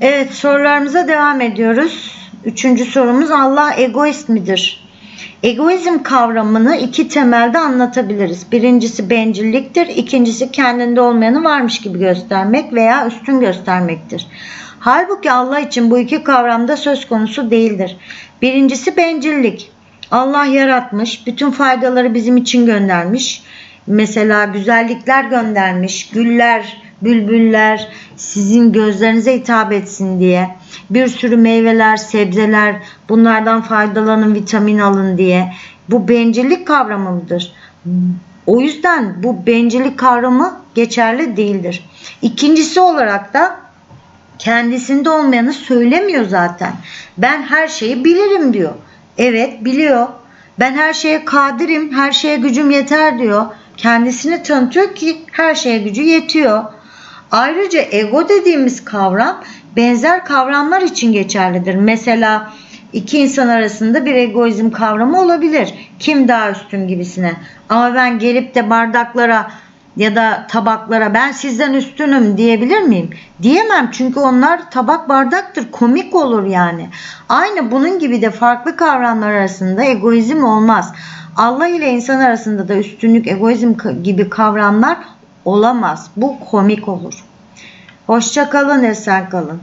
Evet sorularımıza devam ediyoruz. Üçüncü sorumuz Allah egoist midir? Egoizm kavramını iki temelde anlatabiliriz. Birincisi bencilliktir, ikincisi kendinde olmayanı varmış gibi göstermek veya üstün göstermektir. Halbuki Allah için bu iki kavramda söz konusu değildir. Birincisi bencillik. Allah yaratmış, bütün faydaları bizim için göndermiş. Mesela güzellikler göndermiş, güller, bülbüller sizin gözlerinize hitap etsin diye. Bir sürü meyveler, sebzeler bunlardan faydalanın, vitamin alın diye. Bu bencillik kavramı mıdır? O yüzden bu bencillik kavramı geçerli değildir. İkincisi olarak da kendisinde olmayanı söylemiyor zaten. Ben her şeyi bilirim diyor. Evet biliyor. Ben her şeye kadirim, her şeye gücüm yeter diyor. Kendisini tanıtıyor ki her şeye gücü yetiyor. Ayrıca ego dediğimiz kavram benzer kavramlar için geçerlidir. Mesela iki insan arasında bir egoizm kavramı olabilir. Kim daha üstün gibisine. Ama ben gelip de bardaklara ya da tabaklara ben sizden üstünüm diyebilir miyim? Diyemem çünkü onlar tabak bardaktır. Komik olur yani. Aynı bunun gibi de farklı kavramlar arasında egoizm olmaz. Allah ile insan arasında da üstünlük, egoizm gibi kavramlar olamaz. Bu komik olur. Hoşça kalın, esen kalın.